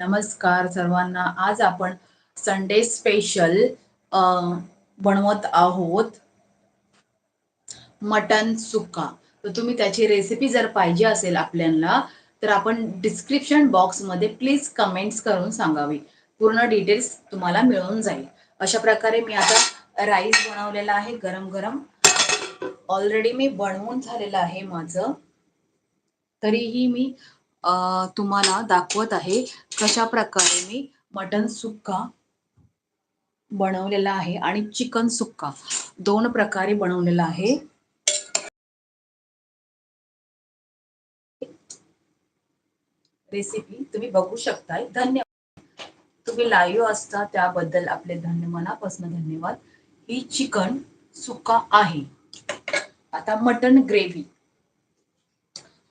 नमस्कार सर्वांना. आज आपण संडे स्पेशल बनवत आहोत मटन सुक्का. तर तुम्ही त्याची रेसिपी जर पाहिजे असेल आपल्याला तर आपण डिस्क्रिप्शन बॉक्समध्ये प्लीज कमेंट्स करून सांगावी. पूर्ण डिटेल्स तुम्हाला मिळून जाईल. अशा प्रकारे मी आता राईस बनवलेला आहे गरम गरम. ऑलरेडी मी बनवून झालेलं आहे माझं. तरीही मी तुम्हाला दाखवत आहे कशा प्रकारे मी मटन सुक्का बनवलेला आहे आणि चिकन सुक्का. दोन प्रकारे बनवलेला आहे. रेसिपी तुम्ही बघू शकताय. धन्यवाद तुम्ही लाईव्ह असता त्याबद्दल आपले धन्य मनापासून धन्यवाद. ही चिकन सुक्का आहे. आता मटन ग्रेव्ही.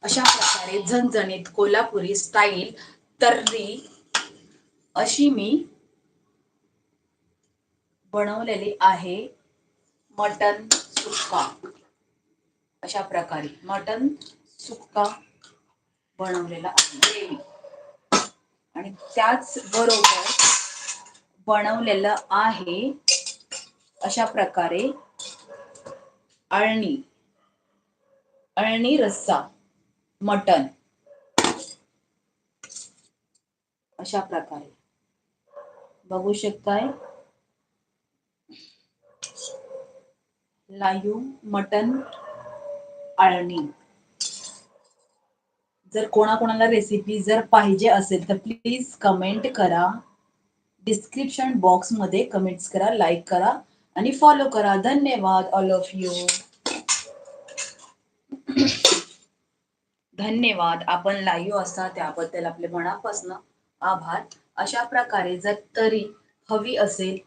अशा प्रकारे झणझणीत कोल्हापुरी स्टाईल तर्री अशी मी बनवलेली आहे. मटन सुक्का. अशा प्रकारे मटन सुक्का बनवलेला आहे. आणि त्याच बरोबर बनवलेलं आहे अशा प्रकारे अळणी. अळणी रस्सा. मटन. अशा प्रकारे. बघू शकताय. लाईव्ह मटन आळणी. जर कोणाकोणाला रेसिपी जर पाहिजे असेल तर प्लीज कमेंट करा. डिस्क्रिप्शन बॉक्समध्ये कमेंट्स करा लाईक करा आणि फॉलो करा. धन्यवाद ऑल ऑफ यू धन्यवाद. आपण लाईव्ह असता त्याबद्दल आपले मनापासून आभार. अशा प्रकारे जर तरी हवी असेल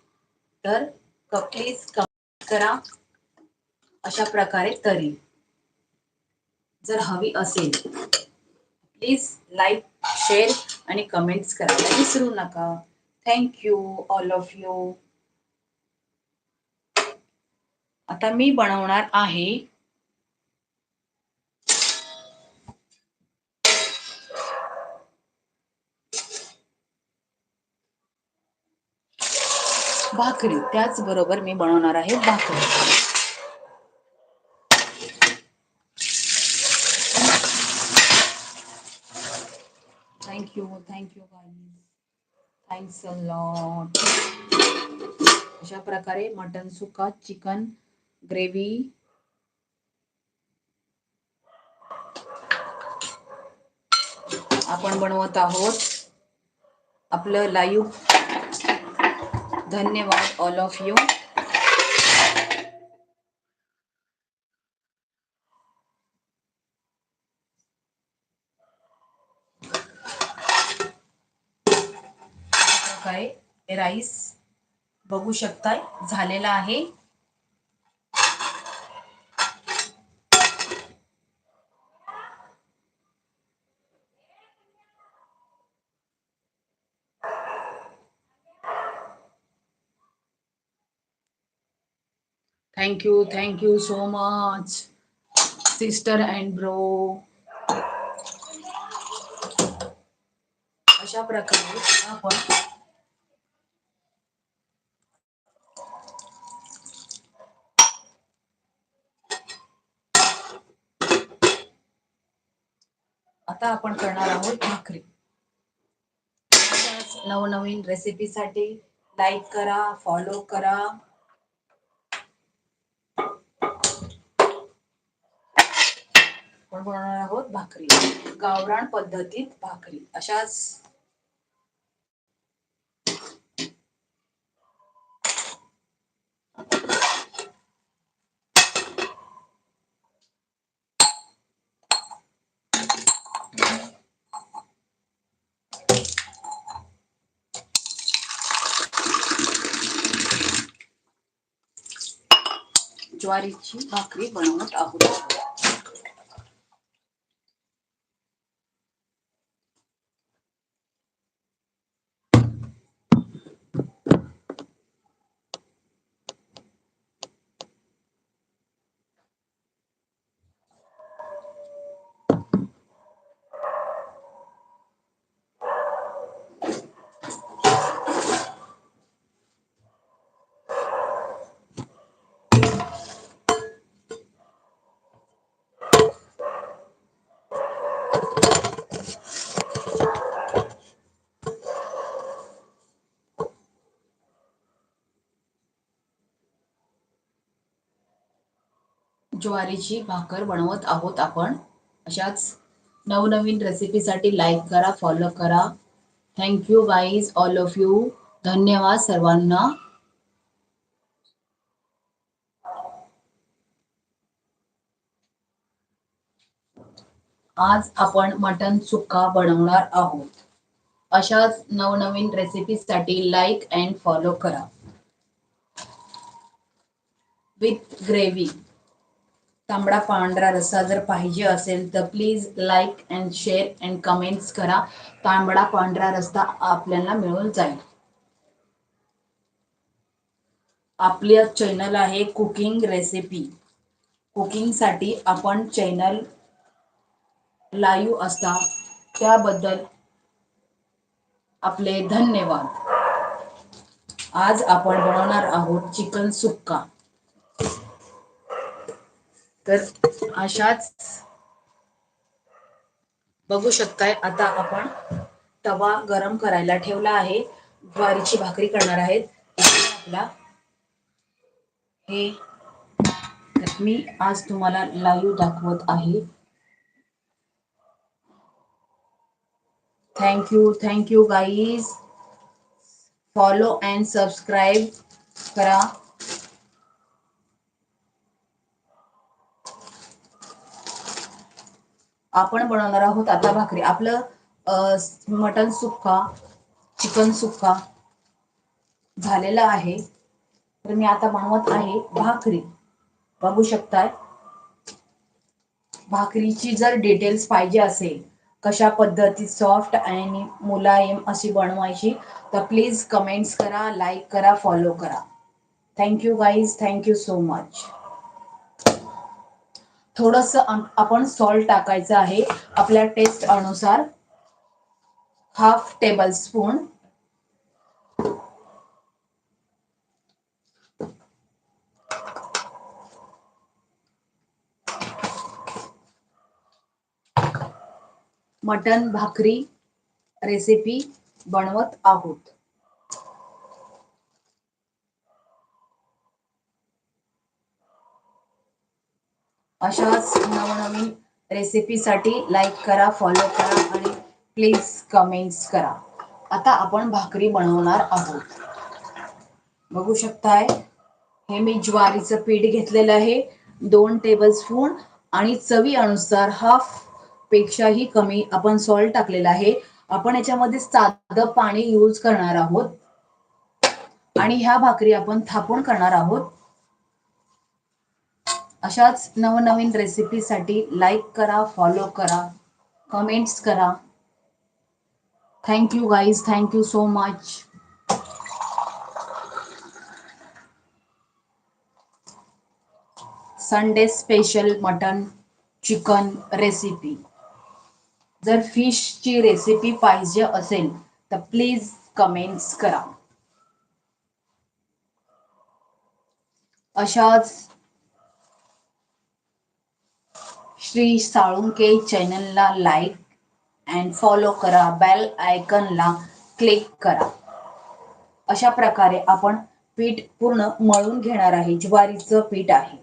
तर प्लीज कमेंट करा. अशा प्रकारे तरी. जर हवी असेल प्लीज लाईक शेअर आणि कमेंट्स करायला विसरू नका. थँक्यू ऑल ऑफ यू आता मी बनवणार आहे भाकरी. त्याचबरोबर मी बनवणार आहे भाकरी. Thank you thank you thanks a lot अशा प्रकारे मटन सुका चिकन ग्रेव्ही. आपण बनवत आहोत आपलं लाईव्ह धन्यवाद ऑल ऑफ यू प्रकारे राईस बघू शकताय झालेला आहे. Thank you thank you so much sister and bro अशा प्रकारे आपण आता आपण करणार आहोत भाकरी. नवनवीन रेसिपीसाठी लाईक करा फॉलो करा. आपण बनवणार आहोत भाकरी. गावरान पद्धतीत भाकरी. अशाच ज्वारीची भाकरी बनवत आहोत. ज्वारीची भाकर बनवत आहोत आपण. अशाच नवनवीन रेसिपीसाठी लाईक करा फॉलो करा. Thank you guys all of you धन्यवाद सर्वांना. आज आपण मटन सुक्का बनवणार आहोत. अशाच नवनवीन रेसिपीसाठी लाईक अँड फॉलो करा. विथ ग्रेव्ही तांबडा पांढरा रस्सा जर पाहिजे असेल तर please like and share and comments करा. तांबडा पांढरा रस्ता आपल्याला मिळून जाईल. आपल्या चॅनल आहे कुकिंग रेसिपी कुकिंगसाठी आपण चॅनल लाईव्ह असता. त्याबद्दल आपले धन्यवाद. आज आपण बनवणार आहोत चिकन सुक्का. तर अशाच बघू शकताय. आता आपण तवा गरम करायला ठेवला आहे. ज्वारीची भाकरी करणार आहेत. आपला हे मी आज तुम्हाला लाईव्ह दाखवत आहे. Thank you thank you guys follow and subscribe करा. आपण बनवणार आहोत आता भाकरी. आपलं मटन सुक्का चिकन सुक्का झालेला आहे. तर मी आता बनवत आहे भाकरी. बघू शकताय. भाकरीची जर डिटेल्स पाहिजे असेल कशा पद्धतीत सॉफ्ट आणि मुलायम अशी बनवायची तर प्लीज कमेंट्स करा लाईक करा फॉलो करा. Thank you guys thank you so much थोडस आपण सॉल्ट टाकायचं आहे. आपल्या टेस्ट अनुसार हाफ टेबल स्पून मटन भाकरी रेसिपी बनवत आहोत. अशाच नवनवीन रेसिपीसाठी लाईक करा फॉलो करा आणि प्लीज कमेंट्स करा. आता आपण भाकरी बनवणार आहोत. बघू शकताय हे मी ज्वारीचं पीठ घेतलेलं आहे. दोन टेबल स्पून आणि चवी अनुसार हाफ पेक्षाही कमी आपण सॉल्ट टाकलेलं आहे. आपण याच्यामध्ये साधं पाणी यूज करणार आहोत. आणि ह्या भाकरी आपण थापून करणार आहोत. अशाच नवनवीन रेसिपीसाठी लाईक करा फॉलो करा कमेंट्स करा. Thank you guys thank you so much Sunday special mutton chicken recipe जर फिशची रेसिपी पाहिजे असेल तर प्लीज कमेंट्स करा. अशाच श्री साळुंके चॅनलला लाईक अँड फॉलो करा. बेल आयकनला क्लिक करा. अशा प्रकारे आपण पीठ पूर्ण मळून घेणार आहे. ज्वारीचं पीठ आहे.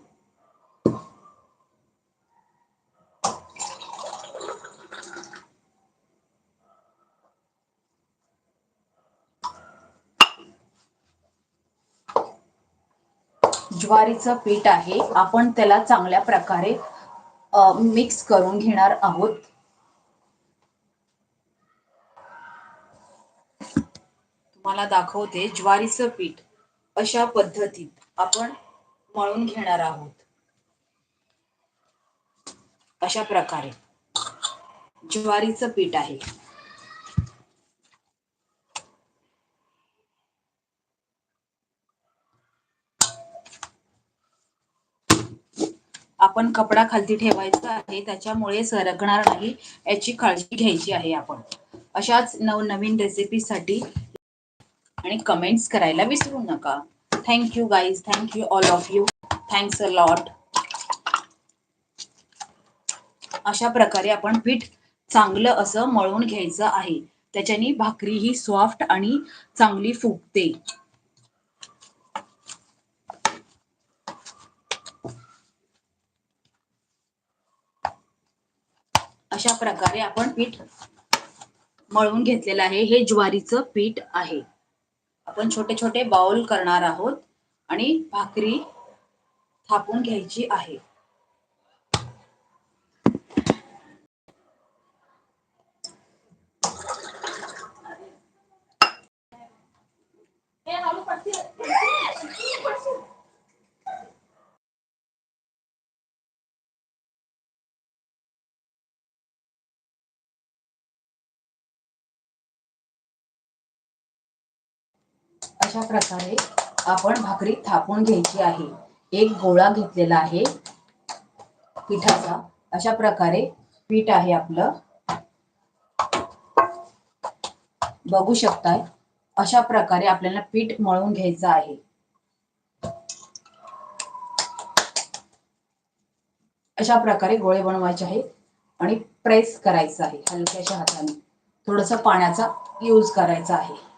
ज्वारीचं पीठ आहे. आपण त्याला चांगल्या प्रकारे मिक्स करून घेणार आहोत. तुम्हाला दाखवते ज्वारीचं पीठ. अशा पद्धतीत आपण मळून घेणार आहोत. अशा प्रकारे. ज्वारीचं पीठ आहे. आपण कपडा खालती ठेवायचा आहे त्याच्यामुळे सरकणार नाही याची काळजी घ्यायची आहे आपण. अशाच नवनवीन रेसिपीसाठी आणि कमेंट्स करायला विसरू नका. Thank you guys thank you all of you thanks a lot अशा प्रकारे आपण पीठ चांगलं असं मळून घ्यायचं आहे. त्याच्याने भाकरी ही सॉफ्ट आणि चांगली फुगते. अशा प्रकारे आपण पीठ मळून घेतलेलं आहे. हे ज्वारीचं पीठ आहे. आपण छोटे छोटे बाउल करणार आहोत आणि भाकरी थापून घ्यायची आहे. अशा प्रकारे आपण भाकरी थापून घ्यायची आहे. एक गोळा घेतलेला आहे पिठाचा. अशा प्रकारे पीठ आहे आपलं. बघू शकताय. अशा प्रकारे आपल्याला पीठ मळून घ्यायचं आहे. अशा प्रकारे गोळे बनवायचे आहेत आणि प्रेस करायचं आहे हलक्याच्या हाताने. थोडस पाण्याचा यूज करायचा आहे.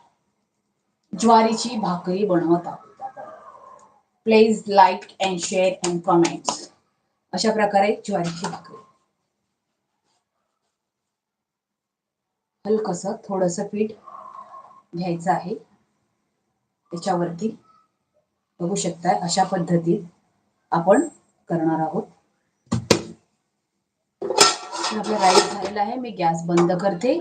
ज्वारीची भाकरी बनवत आहोत. आपण please like and share and comments अशा प्रकारे ज्वारीची भाकरी. हलकस थोडस पीठ घ्यायचं आहे. त्याच्यावरती बघू शकताय अशा पद्धतीत आपण करणार आहोत. आपलं राईस झालेलं आहे. मी गॅस बंद करते.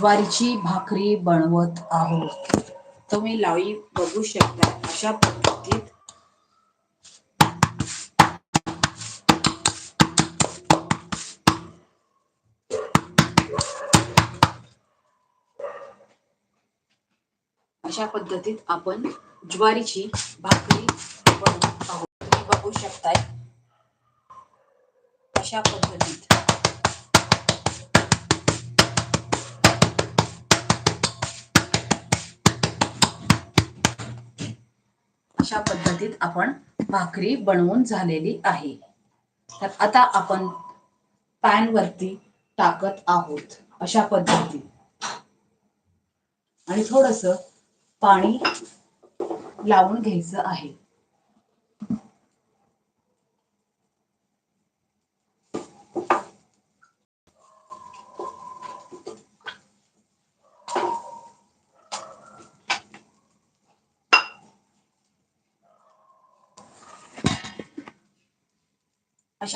ज्वारीची भाकरी बनवत आहोत. तुम्ही लावी बघू शकता अशा पद्धतीत. अशा पद्धतीत आपण ज्वारीची भाकरी बनवत आहोत. तुम्ही बघू शकताय. अशा पद्धतीत. अशा पद्धतीत आपण भाकरी बनवून झालेली आहे. तर आता आपण पॅन वरती टाकत आहोत अशा पद्धतीत. आणि थोडस पाणी लावून घ्यायचं आहे.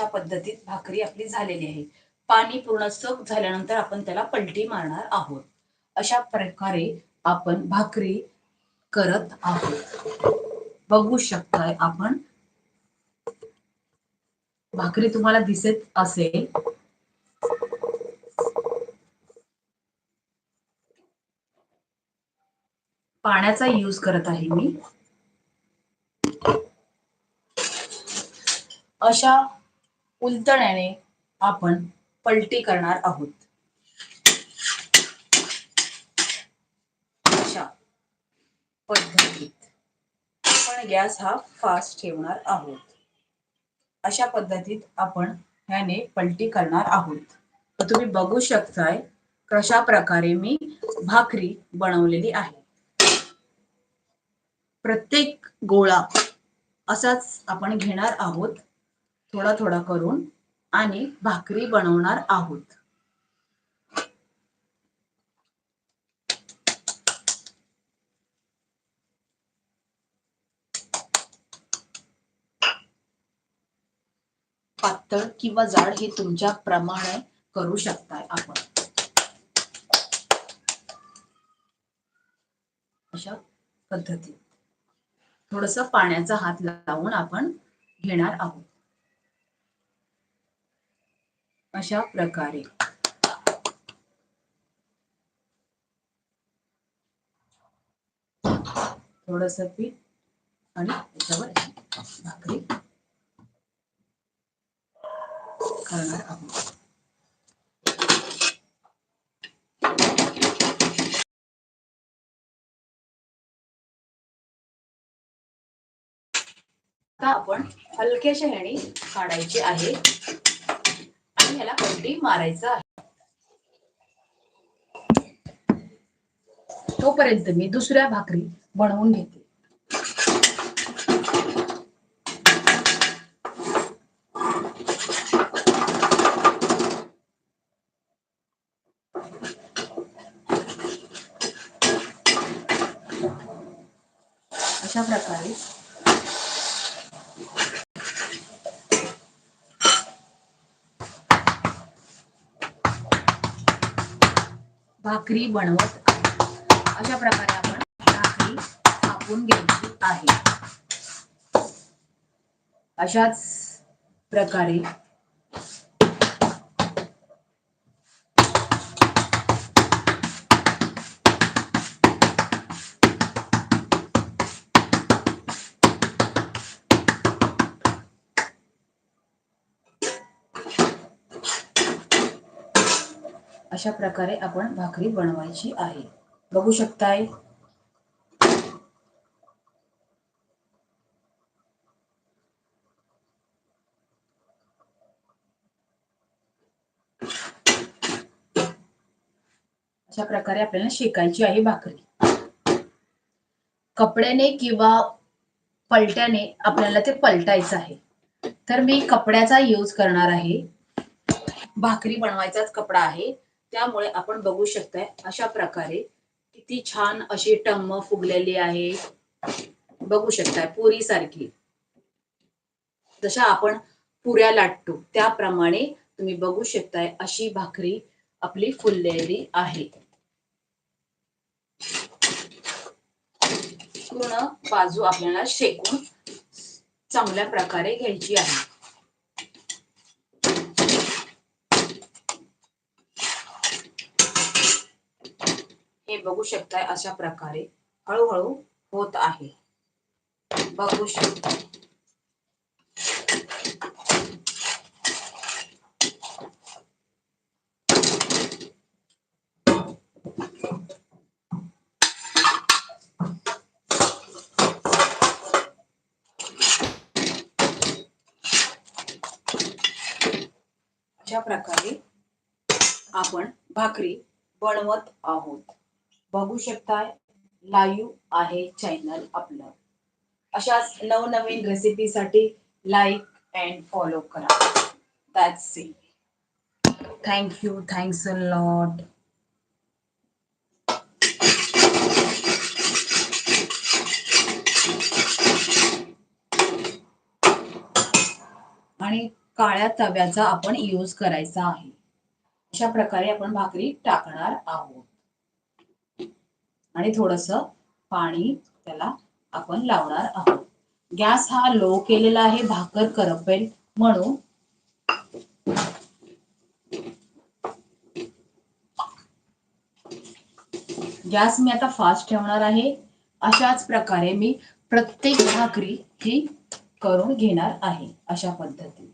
अशा पद्धतीत भाकरी आपली झालेली आहे. पाणी पूर्ण सक झाल्यानंतर आपण त्याला पलटी मारणार आहोत. अशा प्रकारे आपण भाकरी करत आहोत. बघू शकताय आपण. भाकरी तुम्हाला दिसत असेल. पाण्याचा यूज करत आहे मी. अशा उलटण्याने आपण पलटी करणार आहोत. अशा पद्धतीत आपण गॅस हा फास्ट ठेवणार आहोत. अशा पद्धतीत आपण ह्याने पलटी करणार आहोत. तर तुम्ही बघू शकताय कशा प्रकारे मी भाकरी बनवलेली आहे. प्रत्येक गोळा असाच आपण घेणार आहोत. थोडा थोडा करून आणि भाकरी बनवणार आहोत. पातळ किंवा जाड हे तुमच्या प्रमाणे करू शकताय आपण. अशा पद्धतीत. थोडस पाण्याचा हात लावून आपण घेणार आहोत. अशा प्रकारे. थोडस पीठ आणि त्याच्यावर भाकरी करणार आहोत. आता आपण हलक्याशा ह्याने काढायचे आहे आणि ह्याला पलटी मारायचं आहे. तोपर्यंत मी दुसऱ्या भाकरी बनवून घेते अशा प्रकारे भाकरी बनवत आहे. अशा प्रकारे आपण भाकरी थापून घ्यायची आहे अशाच प्रकारे अशा प्रकारे आपण भाकरी बनवायची आहे. बघू शकताय. अशा प्रकारे आपल्याला शेकायची आहे भाकरी. कपड्याने किंवा पलट्याने आपल्याला ते पलटायचं आहे. तर मी कपड्याचा यूज करणार आहे. भाकरी बनवायचाच कपडा आहे. त्यामुळे आपण बघू शकताय अशा प्रकारे किती छान अशी टम्म फुगलेली आहे. बघू शकताय पुरी सारखी. जशा आपण पुऱ्या लाटतो त्याप्रमाणे तुम्ही बघू शकताय अशी भाकरी आपली फुललेली आहे. पूर्ण बाजू आपल्याला शेकून चांगल्या प्रकारे घ्यायची आहे. बघू शकताय अशा प्रकारे हळूहळू होत आहे. बघू शकता. अशा प्रकारे आपण भाकरी बनवत आहोत. बघू शकताय. लाईव्ह आहे चॅनल आपलं. अशाच नवनवीन रेसिपीसाठी लाईक अँड फॉलो करा. That's it thank you thanks a lot आणि काळ्या तव्याचा आपण यूज करायचा आहे. अशा प्रकारे आपण भाकरी टाकणार आहोत. आणि थोडस पाणी त्याला आपण लावणार आहोत. गॅस हा लो केलेला आहे भाकर करपेल म्हणून. गॅस मी आता फास्ट ठेवणार आहे. अशाच प्रकारे मी प्रत्येक भाकरी ही करून घेणार आहे अशा पद्धतीने.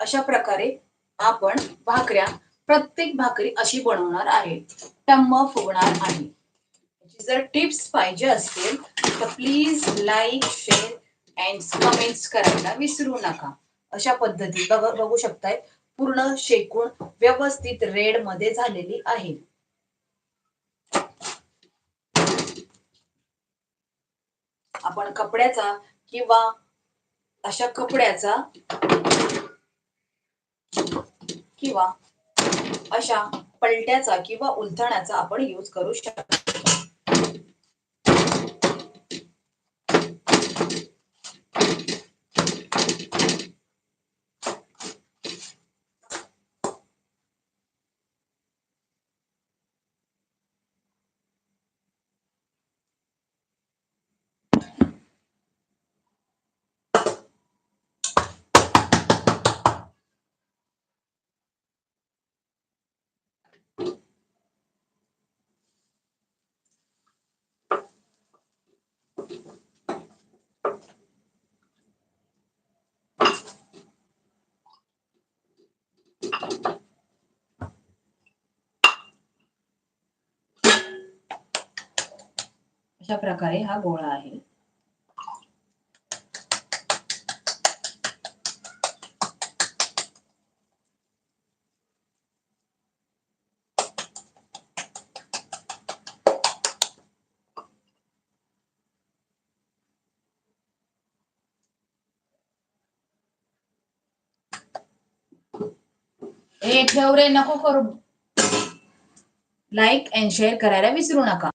अशा प्रकारे आपण भाकऱ्या प्रत्येक भाकरी अशी बनवणार आहे. टम्म फुगणार आहे. जर टिप्स पाहिजे असतील तर please like share and comments करायला विसरू नका. अशा पद्धती बघ बघू शकताय. पूर्ण शेकून व्यवस्थित रेडमध्ये झालेली आहे. आपण कपड्याचा किंवा अशा कपड्याचा किंवा अशा पलट्याचा किंवा उलथण्याचा आपण यूज करू शकतो. अशा प्रकारे हा गोळा आहे. हे ठेव रे नको करू. लाईक अँड शेअर करायला विसरू नका.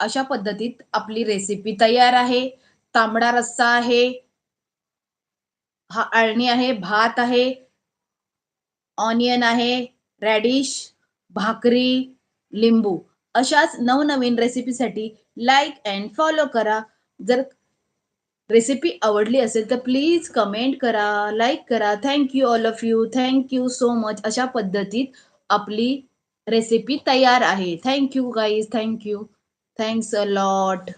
अशा पद्धतीत आपली रेसिपी तयार आहे. तांबडा रस्सा आहे. हा अळणी आहे भात आहे. ऑनियन आहे रॅडिश भाकरी लिंबू. अशाच नवनवीन रेसिपीसाठी लाईक अँड फॉलो करा. जर रेसिपी आवडली असेल तर प्लीज कमेंट करा लाईक करा. Thank you all of you thank you so much अशा पद्धतीत आपली रेसिपी तयार आहे. Thank you guys thank you thanks a lot